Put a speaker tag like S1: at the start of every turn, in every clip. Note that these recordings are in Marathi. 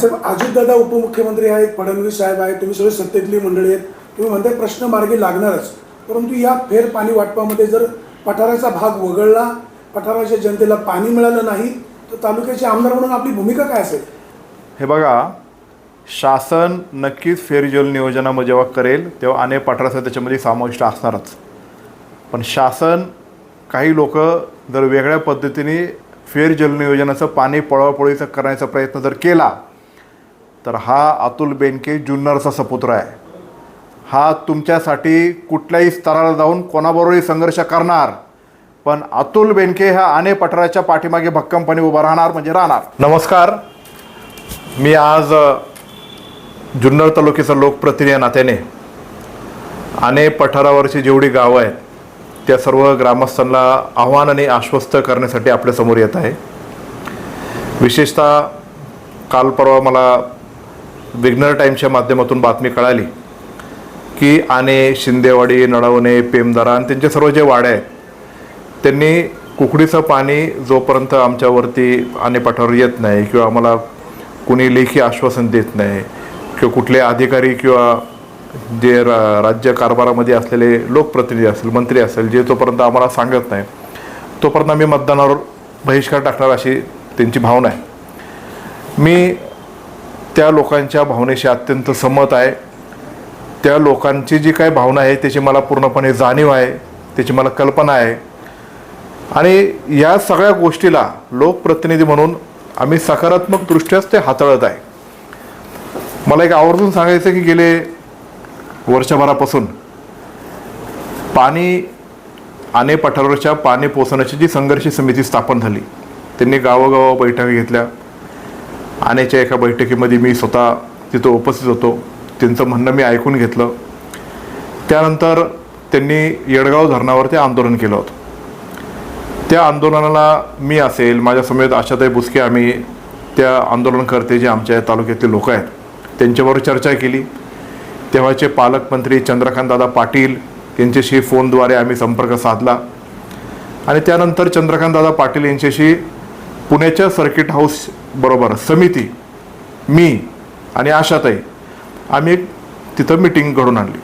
S1: साहेब अजितदादा उपमुख्यमंत्री आहेत फडणवीस साहेब आहेत तुम्ही सगळे सत्तेतली मंडळी आहेत. तुम्ही म्हणताय प्रश्न मार्गी लागणारच. परंतु या फेर पाणी वाटपामध्ये जर पठाराचा भाग वगळला पठाराच्या जनतेला पाणी मिळालं नाही तर तालुक्याचे आमदार म्हणून आपली भूमिका काय असेल?
S2: हे बघा शासन नक्कीच फेरजल नियोजनामध्ये जेव्हा करेल तेव्हा अनेक पठाराचं त्याच्यामध्ये समाविष्ट असणारच. पण शासन काही लोक जर वेगळ्या पद्धतीने फेर जल नियोजनाचं पाणी पळवापळीचं करण्याचा प्रयत्न जर केला तर हा अतुल बेनके जुन्नरचा सपुत्र आहे. हा तुमच्यासाठी कुठल्याही स्तराला जाऊन कोणाबरोबरही संघर्ष करणार पण अतुल बेनके हा आणे पठाराच्या पाठीमागे भक्कमपणे उभा राहणार म्हणजे राहणार. नमस्कार. मी आज जुन्नर तालुक्याचा लोकप्रतिनिधी नात्याने. आणे पठारावरची जेवढी गावं आहेत त्या सर्व ग्रामस्थांना आणि आश्वस्त करण्यासाठी आपल्यासमोर येत आहे. विशेषतः काल परवा मला विग्नर टाईमच्या माध्यमातून बातमी कळाली की आने शिंदेवाडी नळवणे पेमदारा आणि त्यांचे सर्व जे वाड्या आहेत त्यांनी कुकडीचं पाणी जोपर्यंत आमच्यावरती आने पाठावर येत नाही किंवा आम्हाला कुणी लेखी आश्वासन देत नाही किंवा कुठले अधिकारी किंवा जे रा राज्य कारभारामध्ये असलेले लोकप्रतिनिधी असेल मंत्री असेल जे तोपर्यंत आम्हाला सांगत नाही तोपर्यंत आम्ही मतदानावर बहिष्कार टाकणार अशी त्यांची भावना आहे. मी त्या लोकांच्या भावनेशी अत्यंत सहमत आहे. त्या लोकांची जी काही भावना आहे त्याची मला पूर्णपणे जाणीव आहे त्याची मला कल्पना आहे. आणि या सगळ्या गोष्टीला लोकप्रतिनिधी म्हणून आम्ही सकारात्मक ते हाताळत आहे. मला एक आवर्जून सांगायचं की गेले वर्षभरापासून पाणी आणि पठारावरच्या पाणी पोचवण्याची जी संघर्ष समिती स्थापन झाली त्यांनी गावोगाव बैठका घेतल्या. आण्याच्या एका बैठकीमध्ये मी स्वतः तिथं उपस्थित होतो. त्यांचं म्हणणं मी ऐकून घेतलं. त्यानंतर त्यांनी येडगाव धरणावरती आंदोलन केलं होतं. त्या आंदोलनाला मी असेल माझ्यासमेत आशाताई बुसके आम्ही त्या आंदोलनकर्ते जे आमच्या या तालुक्यातले लोक आहेत. त्यांच्याबरोबर चर्चा केली. तेव्हाचे पालकमंत्री चंद्रकांतदादा पाटील यांच्याशी फोनद्वारे आम्ही संपर्क साधला. आणि त्यानंतर चंद्रकांतदादा पाटील यांच्याशी पुण्याच्या सर्किट हाऊस बरोबर समिती मी आणि आशाताई आम्ही एक तिथं मिटिंग घडून आणली.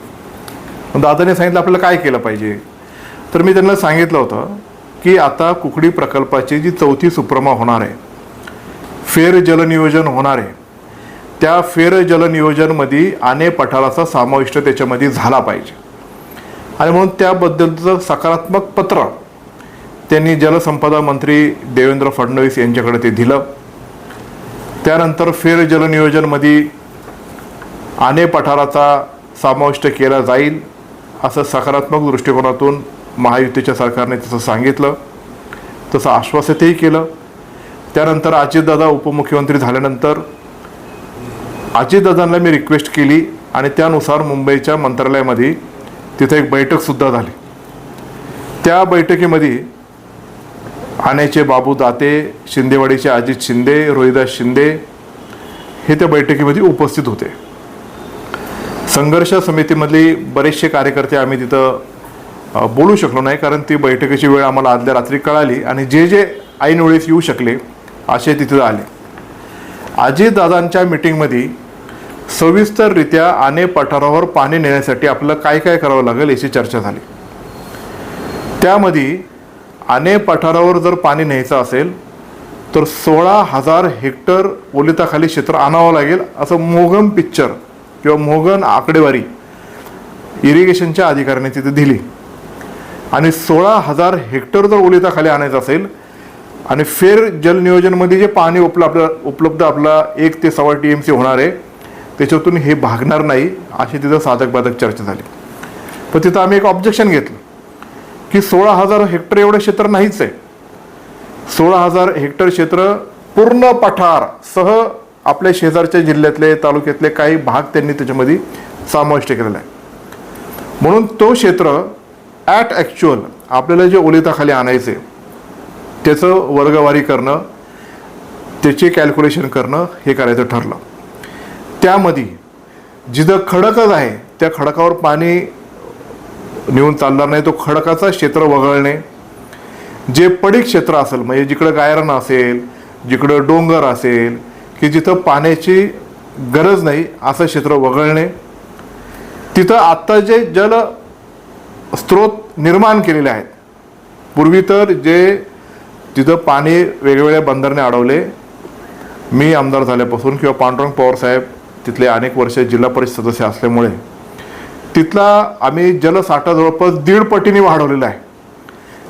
S2: दादाने सांगितलं आपल्याला काय केलं पाहिजे? तर मी त्यांना सांगितलं होतं की आता कुकडी प्रकल्पाची जी चौथी सुप्रमा होणार आहे फेर जलनियोजन होणार आहे त्या फेर जलनियोजनमध्ये आने पठाराचा समाविष्ट त्याच्यामध्ये झाला पाहिजे. आणि म्हणून त्याबद्दलचं सकारात्मक पत्र त्यांनी जलसंपदा मंत्री देवेंद्र फडणवीस यांच्याकडे ते दिलं. त्यानंतर फेर जलनियोजनमध्ये आने पठाराचा समाविष्ट केला जाईल असं सकारात्मक दृष्टिकोनातून महायुतीच्या सरकारने तसं सांगितलं तसं आश्वासितही केलं. त्यानंतर अजितदादा उपमुख्यमंत्री झाल्यानंतर अजितदादांना मी रिक्वेस्ट केली आणि त्यानुसार मुंबईच्या मंत्रालयामध्ये तिथे एक बैठकसुद्धा झाली. त्या बैठकीमध्ये आण्याचे बाबू दाते शिंदेवाडीचे अजित शिंदे रोहिदास शिंदे हे त्या बैठकीमध्ये उपस्थित होते. संघर्ष समितीमधली बरेचसे कार्यकर्ते आम्ही तिथं बोलू शकलो नाही कारण ती बैठकीची वेळ आम्हाला आदल्या रात्री कळाली आणि जे जे ऐन वेळेस येऊ शकले असे तिथं आले. अजितदादांच्या मिटिंगमध्ये सविस्तररित्या आने पठारावर पाणी नेण्यासाठी आपलं काय काय करावं लागेल याची चर्चा झाली. त्यामध्ये आने पठारावर जर पाणी न्यायचं असेल तर सोळा हजार हेक्टर ओलिताखाली क्षेत्र आणावं लागेल असं मोगम पिक्चर किंवा मोगन आकडेवारी इरिगेशनच्या अधिकाऱ्याने तिथे दिली. आणि सोळा हजार हेक्टर जर ओलिताखाली आणायचं असेल आणि फेर जलनियोजनमध्ये जे पाणी उपलब्ध उपलब्ध आपला एक ते सव्वा टी एम सी होणार आहे त्याच्यातून हे भागणार नाही अशी तिथं साधक बाधक चर्चा झाली. पण तिथं आम्ही एक ऑब्जेक्शन घेतलं. की सोळा हजार हेक्टर एवढं क्षेत्र नाहीच आहे. सोळा हजार हेक्टर क्षेत्र पूर्ण पठार सह आपल्या शेजारच्या जिल्ह्यातले तालुक्यातले काही भाग त्यांनी त्याच्यामध्ये समाविष्ट केलेला आहे. म्हणून तो क्षेत्र ॲट ॲक्च्युअल आपल्याला जे ओलिताखाली आणायचे त्याचं वर्गवारी करणं त्याचे कॅल्क्युलेशन करणं हे करायचं ठरलं. त्यामध्ये जिथं खडकच आहे त्या खडकावर पाणी नेऊन चालणार नाही तो खडकाचा क्षेत्र वगळणे. जे पडीक क्षेत्र असेल म्हणजे जिकडं गायरण असेल जिकडं डोंगर असेल की जिथं पाण्याची गरज नाही असं क्षेत्र वगळणे. तिथं आत्ता जे जल स्रोत निर्माण केलेले आहेत पूर्वी तर जे तिथं पाणी वेगवेगळ्या बंदरने अडवले. मी आमदार झाल्यापासून किंवा पांडुरंग पवार साहेब तिथले अनेक वर्ष जिल्हा परिषद सदस्य असल्यामुळे तिथला आम्ही जलसाठा जवळपास दीड पटीने वाढवलेला आहे.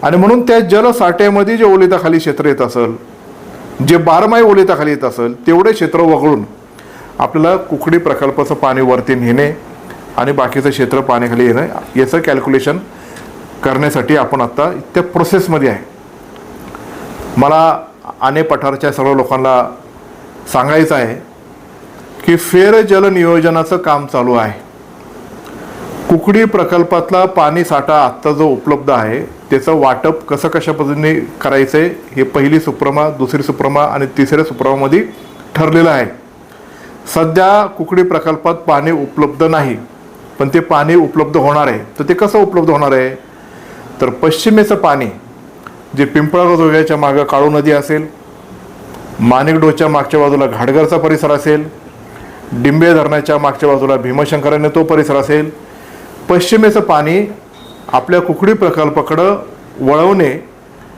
S2: आणि म्हणून त्या जलसाठ्यामध्ये जे ओलिताखाली क्षेत्र येत असेल जे बारमाही ओलिताखाली येत असेल तेवढे क्षेत्र वगळून आपल्याला कुकडी प्रकल्पाचं पाणी वरती नेणे आणि बाकीचं क्षेत्र पाण्याखाली येणं याचं कॅल्क्युलेशन करण्यासाठी आपण आत्ता त्या प्रोसेसमध्ये आहे. मला आने पठारच्या सर्व लोकांना सांगायचं आहे की फेर जल नियोजनाचं काम चालू आहे. कुकडी प्रकल्पातला पाणी साठा आत्ता जो उपलब्ध आहे त्याचं वाटप कसं कशा पद्धतीने करायचं आहे हे पहिली सुप्रमा दुसरी सुप्रमा आणि तिसऱ्या सुप्रमामध्ये ठरलेलं आहे. सध्या कुकडी प्रकल्पात पाणी उपलब्ध नाही पण ते पाणी उपलब्ध होणार आहे. तर ते कसं उपलब्ध होणार आहे? तर पश्चिमेचं पाणी जे पिंपळगाव जोग्याच्या मागं काळू नदी असेल माणिकडोच्या मागच्या बाजूला घाटघरचा परिसर असेल डिंबे धरणाच्या मागच्या बाजूला भीमशंकराने तो परिसर असेल पश्चिमेचं पाणी आपल्या कुकडी प्रकल्पाकडं वळवणे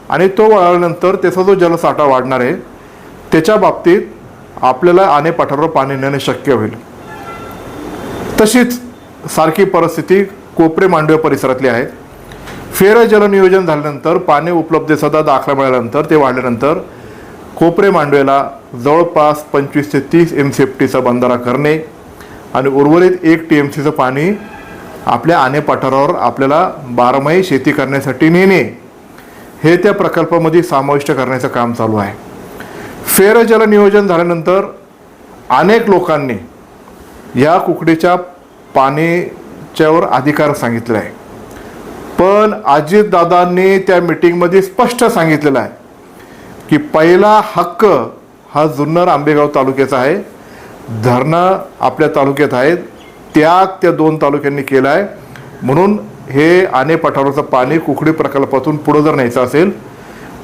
S2: आणि तो वळवल्यानंतर त्याचा जो जलसाठा वाढणार आहे त्याच्या बाबतीत आपल्याला आणे पठारावर पाणी नेणे शक्य होईल. तशीच सारखी परिस्थिती कोपरे मांडवे परिसरातली आहे. फेर जलनियोजन झाल्यानंतर पाणी उपलब्धतेचा दाखला मिळाल्यानंतर ते वाढल्यानंतर कोपरे मांडवेला जवळपास पंचवीस ते तीस एम सी एफ टीचा बंधारा करणे आणि उर्वरित एक टी एम सीचं पाणी आपल्या आणे पठारावर आपल्याला बारमाही शेती करण्यासाठी नेणे. हे त्या प्रकल्पामध्ये समाविष्ट करण्याचं काम चालू आहे. फेर जलनियोजन झाल्यानंतर अनेक लोकांनी या कुकडीच्या पाण्याच्यावर अधिकार सांगितले आहे. पण अजितदादांनी त्या मिटिंगमध्ये स्पष्ट सांगितलेलं आहे की पहिला हक्क हा जुन्नर आंबेगाव तालुक्याचा आहे. धरणं आपल्या तालुक्यात आहेत. त्याग त्या दोन तालुक्यांनी केला आहे म्हणून हे आणे पठाराचं पाणी कुकडी प्रकल्पातून पुढं जर न्यायचं असेल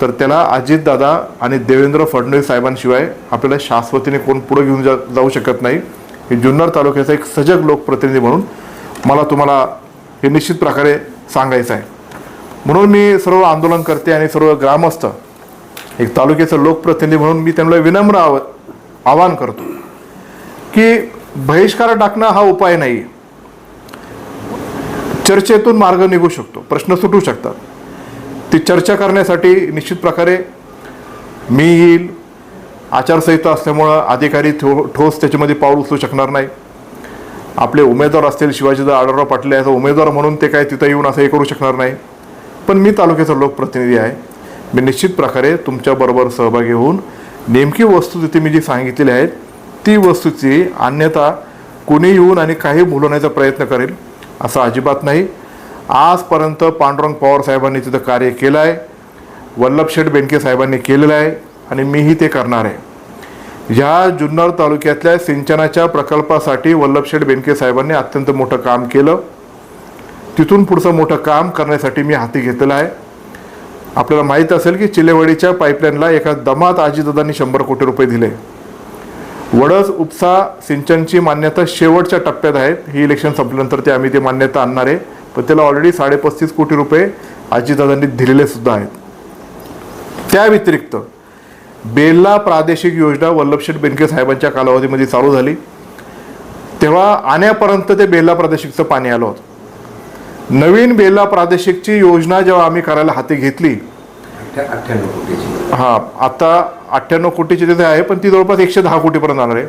S2: तर त्याला अजितदादा आणि देवेंद्र फडणवीस साहेबांशिवाय आपल्याला शाश्वतीने कोण पुढं घेऊन जा जाऊ शकत नाही. हे जुन्नर तालुक्याचा एक सजग लोकप्रतिनिधी म्हणून मला तुम्हाला हे निश्चित प्रकारे सांगायचं आहे. म्हणून मी सर्व आंदोलनकर्ते आणि सर्व ग्रामस्थ एक तालुक्याचं लोकप्रतिनिधी म्हणून मी त्यांना विनम्र आव आवाहन करतो की बहिष्कार टाकणं हा उपाय नाही. चर्चेतून मार्ग निघू शकतो. प्रश्न सुटू शकतात. ती चर्चा करण्यासाठी निश्चित प्रकारे मी येईल. आचारसंहिता असल्यामुळं अधिकारी ठो ठोस त्याच्यामध्ये पाऊल उचलू शकणार नाही. आपले उमेदवार असतील शिवाजीदा आढळराव पाटील याचा उमेदवार म्हणून ते काय तिथं येऊन असं हे करू शकणार नाही. पण मी तालुक्याचा लोकप्रतिनिधी आहे. मी निश्चित प्रकारे तुमच्याबरोबर सहभागी होऊन नेमकी वस्तू तिथे मी जी सांगितलेली आहेत ती वस्तूची अन्यथा कोणी येऊन आणि काही बोलवण्याचा प्रयत्न करेल असं अजिबात नाही. आजपर्यंत पांडुरंग पवार साहेबांनी तिथं कार्य केलं आहे वल्लभशेठ बेनके साहेबांनी केलेलं आहे आणि मीही ते करणार आहे. ह्या जुन्नर तालुक्यातल्या सिंचनाच्या प्रकल्पासाठी वल्लभशेठ बेनके साहेबांनी अत्यंत मोठं काम केलं. तिथून पुढचं मोठं काम करण्यासाठी मी हाती घेतलेलं आहे. आपल्याला माहीत असेल की चिलेवाडीच्या पाईपलाईनला एका दमात आजीदादांनी शंभर कोटी रुपये दिले. वडस उपसा सिंचनची मान्यता शेवटच्या टप्प्यात आहेत. ही इलेक्शन संपल्यानंतर ते आम्ही ते मान्यता आणणार आहे. पण त्याला ऑलरेडी साडेपस्तीस कोटी रुपये आजीदादांनी दिलेले सुद्धा आहेत. त्या व्यतिरिक्त बेल्ला प्रादेशिक योजना वल्लभशेठ बेनके साहेबांच्या कालावधीमध्ये चालू झाली. तेव्हा आण्यापर्यंत ते बेल्ला प्रादेशिकचं पाणी आलं होतं. नवीन बेल्ला प्रादेशिकची योजना जेव्हा आम्ही करायला हाती घेतली
S3: अठ्ठ्याण्णव कोटीची.
S2: हा आता अठ्ठ्याण्णव कोटीची तिथे आहे पण ती जवळपास एकशे दहा कोटीपर्यंत जाणार आहे.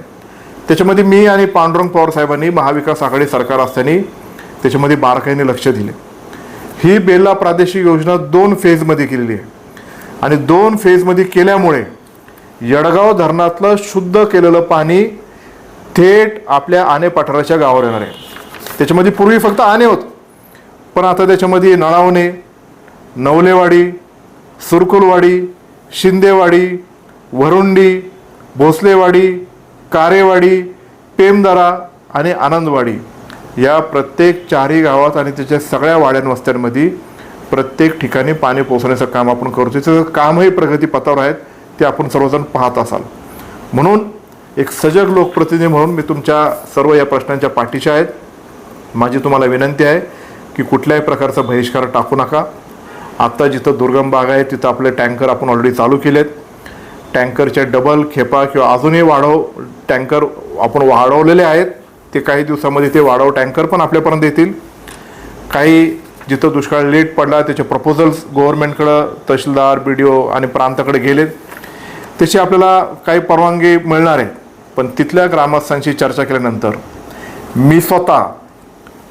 S2: त्याच्यामध्ये मी आणि पांडुरंग पवार साहेबांनी महाविकास आघाडी सरकार असताना त्याच्यामध्ये बारकाईने लक्ष दिले. ही बेल्ला प्रादेशिक योजना दोन फेजमध्ये केलेली आहे. आणि दोन फेजमध्ये केल्यामुळे यडगाव धरणातलं शुद्ध केलेलं पाणी थेट आपल्या आणे पठाराच्या गावावर येणार आहे. त्याच्यामध्ये पूर्वी फक्त आणे होत पण आता त्याच्यामध्ये नळावणे नवलेवाडी सुरकुलवाडी शिंदेवाडी वरुंडी भोसलेवाडी कारेवाडी पेमदरा आणि आनंदवाडी या प्रत्येक चारही गावात आणि त्याच्या सगळ्या वाड्यांवस्त्यांमध्ये प्रत्येक ठिकाणी पाणी पोहोचण्याचं काम आपण करतो त्याचं कामही प्रगतीपथावर आहेत ते आपण सर्वजण पाहत असाल. म्हणून एक सजग लोकप्रतिनिधी म्हणून मी तुमच्या सर्व या प्रश्नांच्या पाठीशी आहेत. माझी तुम्हाला विनंती आहे की कुठल्याही प्रकारचा बहिष्कार टाकू नका. आत्ता जिथं दुर्गम भाग आहे तिथं आपले टँकर आपण ऑलरेडी चालू केलेत. टँकरच्या डबल खेपा किंवा अजूनही वाढव टँकर आपण वाढवलेले आहेत. ते काही दिवसामध्ये ते वाढव टँकर पण आपल्यापर्यंत येतील. काही जिथं दुष्काळ लेट पडला त्याचे प्रपोजल्स गव्हर्नमेंटकडं तहसीलदार बी डी ओ आणि प्रांताकडे गेलेत. त्याची आपल्याला काही परवानगी मिळणार आहे. पण तिथल्या ग्रामस्थांशी चर्चा केल्यानंतर मी स्वतः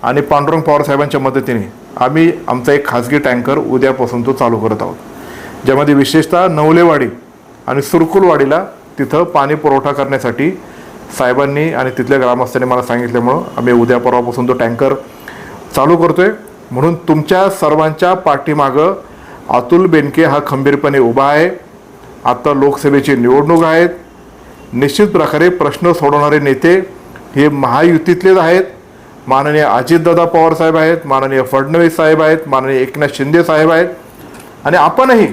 S2: आणि पांडुरंग पवार साहेबांच्या मदतीने आम्ही आमचा एक खाजगी टँकर उद्यापासून तो चालू करत आहोत ज्यामध्ये विशेषतः नवलेवाडी आणि सुरकुलवाडीला तिथं पाणी पुरवठा करण्यासाठी साहेबांनी आणि तिथल्या ग्रामस्थांनी मला सांगितल्यामुळं आम्ही उद्या परवापासून तो टँकर चालू करतोय. म्हणून तुमच्या सर्वांच्या पाठीमागं अतुल बेनके हा खंबीरपणे उभा आहे. आता लोकसभेची निवडणूक आहेत. निश्चित प्रकारे प्रश्न सोडवणारे नेते हे महायुतीतलेच आहेत. माननीय अजितदादा पवार साहेब आहेत माननीय फडणवीस साहेब आहेत माननीय एकनाथ शिंदे साहेब आहेत. आणि आपणही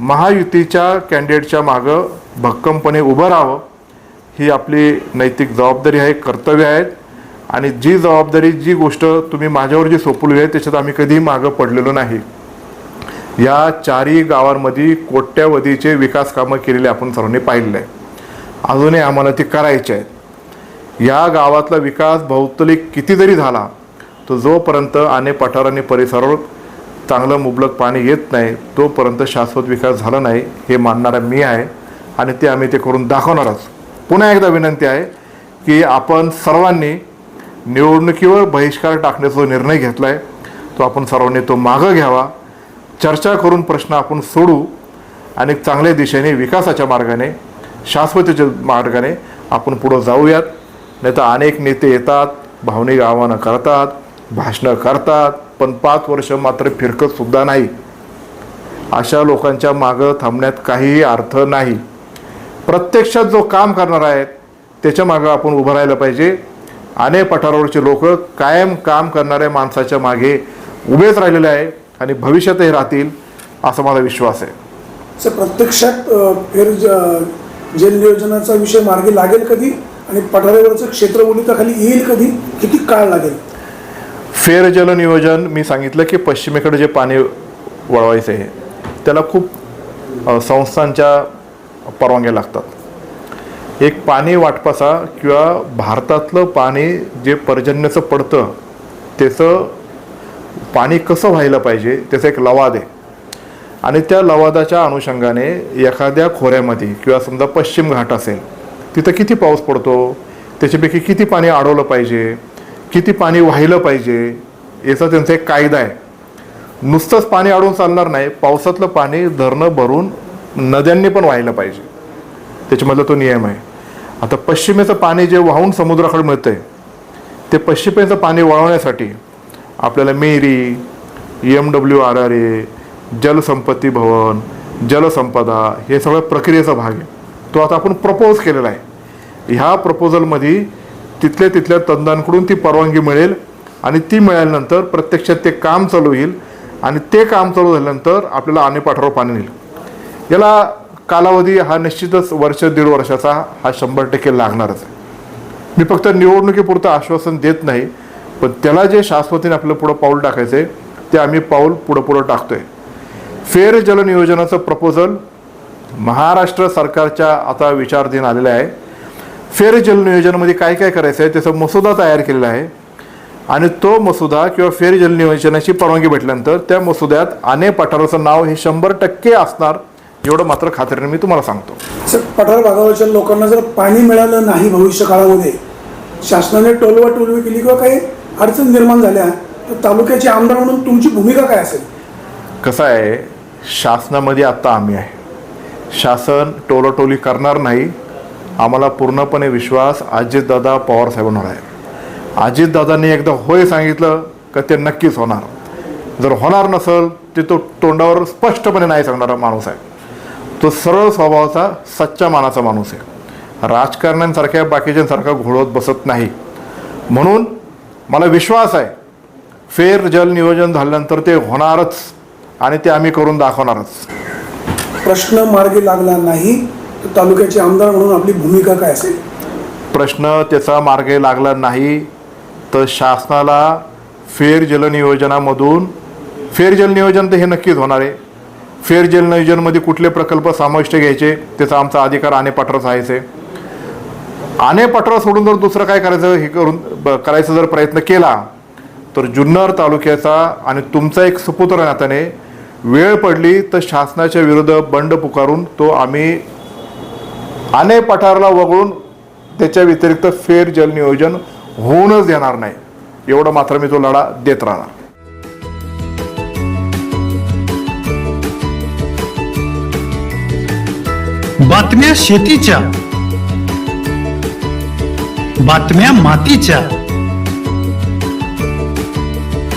S2: महायुतीच्या कॅन्डिडेटच्या मागं भक्कमपणे उभं राहावं. ही आपली नैतिक जबाबदारी आहे कर्तव्य आहेत आणि जी जबाबदारी जी गोष्ट तुम्ही माझ्यावर जी सोपवली आहे त्याच्यात आम्ही कधीही मागं पडलेलो नाही. या चारही गावांमध्ये कोट्यावधीचे विकास कामं केलेले आपण सर्वांनी पाहिलेलं आहे. अजूनही आम्हाला ती करायची आहेत. या गावातला विकास भौतलिक किती जरी झाला तो जोपर्यंत आणि पठार आणि परिसरावर चांगलं मुबलक पाणी येत नाही तोपर्यंत शाश्वत विकास झाला नाही हे मानणारा मी आहे आणि ते आम्ही ते करून दाखवणारच. पुन्हा एकदा विनंती आहे की आपण सर्वांनी निवडणुकीवर बहिष्कार टाकण्याचा जो निर्णय घेतला आहे तो आपण सर्वांनी तो मागं घ्यावा. चर्चा करून प्रश्न आपण सोडू आणि चांगल्या दिशेने विकासाच्या मार्गाने शाश्वतीच्या मार्गाने आपण पुढं जाऊयात. नाही तर अनेक नेते येतात भावनिक आव्हानं करतात भाषणं करतात पण पाच वर्ष मात्र फिरकत सुद्धा नाही. अशा लोकांच्या मागं थांबण्यात काहीही अर्थ नाही. प्रत्यक्षात जो काम करणार आहेत त्याच्या मागं आपण उभं राहिलं पाहिजे. अनेक पठारावरचे लोक कायम काम करणाऱ्या माणसाच्या मागे उभेच राहिलेले आहे आणि भविष्यातही राहतील असा माझा विश्वास आहे.
S1: सर प्रत्यक्षात फेर जल नियोजनाचा विषय मार्गी लागेल कधी? आणि पठारावरचं क्षेत्र ओलिताखाली येईल कधी? किती काळ लागेल?
S2: फेर जल नियोजन मी सांगितलं की पश्चिमेकडे जे पाणी वळवायचं आहे त्याला खूप संस्थांच्या परवानग्या लागतात. एक पाणी वाटपाचा किंवा भारतातलं पाणी जे पर्जन्याचं पडतं त्याचं पाणी कसं व्हायला पाहिजे त्याचा एक लवाद आहे. आणि त्या लवादाच्या अनुषंगाने एखाद्या खोऱ्यामध्ये किंवा समजा पश्चिम घाट असेल तिथं किती पाऊस पडतो? त्याच्यापैकी किती पाणी अडवलं पाहिजे? किती पाणी वाहिलं पाहिजे? याचा त्यांचा एक कायदा आहे. नुसतंच पाणी अडवून चालणार नाही पावसातलं पाणी धरणं भरून नद्यांनी पण व्हायला पाहिजे. त्याच्यामधला तो नियम आहे. आता पश्चिमेचं पाणी जे वाहून समुद्राकडे मिळतं आहे ते पश्चिमेचं पाणी वळवण्यासाठी आपल्याला MERI M W R R A जलसंपत्ती भवन जलसंपदा हे सगळं प्रक्रियेचा भाग आहे. तो आता आपण प्रपोज केलेला आहे. ह्या प्रपोजलमध्ये तिथल्या तिथल्या तज्ज्ञांकडून ती परवानगी मिळेल आणि ती मिळाल्यानंतर प्रत्यक्षात ते काम चालू होईल आणि ते काम चालू झाल्यानंतर आपल्याला आणे पाठरावर पाणी नेईल. याला कालावधी हा निश्चितच वर्ष दीड वर्षाचा हा शंभर टक्के लागणारच आहे. मी फक्त निवडणुकीपुरतं आश्वासन देत नाही पण त्याला जे शाश्वतीने आपलं पुढं पाऊल टाकायचं आहे ते आम्ही पाऊल पुढं पुढं टाकतोय. फेर जल नियोजनाचं प्रपोजल महाराष्ट्र सरकारच्या आता विचारधीन आलेलं आहे. फेर जल नियोजनामध्ये काय काय करायचं आहे त्याचा मसुदा तयार केलेला आहे. आणि तो मसुदा किंवा फेर जल नियोजनाची परवानगी भेटल्यानंतर त्या मसुद्यात आने पठाराचं नाव हे शंभर टक्के असणार एवढं मात्र खात्रीने मी तुम्हाला सांगतो.
S1: सर पठार भागावरच्या लोकांना जर पाणी मिळालं नाही भविष्य काळामध्ये शासनाने टोलवा टोलवी केली किंवा काही अडचण निर्माण झाल्या तर तालुक्याचे आमदार म्हणून तुमची भूमिका काय असेल?
S2: कसं आहे शासनामध्ये आत्ता आम्ही आहे. शासन टोलोटोली करणार नाही आम्हाला पूर्णपणे विश्वास अजितदादा पवारसाहेबांवर आहे. अजितदादांनी एकदा होय सांगितलं का ते नक्कीच होणार. जर होणार नसेल ते तो तोंडावर स्पष्टपणे नाही सांगणारा माणूस आहे. तो सरळ स्वभावाचा सच्चा मानाचा माणूस आहे. राजकारण्यांसारख्या बाकीच्यांसारखा घोळवत बसत नाही. म्हणून मला विश्वास आहे फेर जल नियोजन झाल्यानंतर ते होणारच आणि ते आम्ही करून दाखवणारच.
S1: प्रश्न मार्गी लागला नाही. तालुक्याचे आमदार म्हणून आपली भूमिका काय असेल?
S2: प्रश्न त्याचा मार्गे लागला नाही तर शासनाला फेर जलनियोजनामधून फेर जलनियोजन तर हे नक्कीच होणार आहे. फेर जलनियोजनमध्ये कुठले प्रकल्प समाविष्ट घ्यायचे त्याचा आमचा अधिकार आनेपाठर पठाराचा आहेच आहे. सोडून जर दुसरं काय करायचं हे करून ब- करायचा जर प्रयत्न केला तर जुन्नर तालुक्याचा आणि तुमचा एक सुपुत्र नात्याने वेळ पडली तर शासनाच्या विरुद्ध बंड पुकारून तो आम्ही आणे पठारला वगळून त्याच्या व्यतिरिक्त फेर जल नियोजन होऊनच देणार नाही. एवढं मात्र मी तो लढा देत राहणार.
S4: बातम्या शेतीच्या. बातम्या मातीच्या.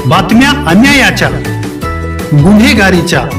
S4: बातम्या अन्यायाच्या. गुन्हेगारीच्या.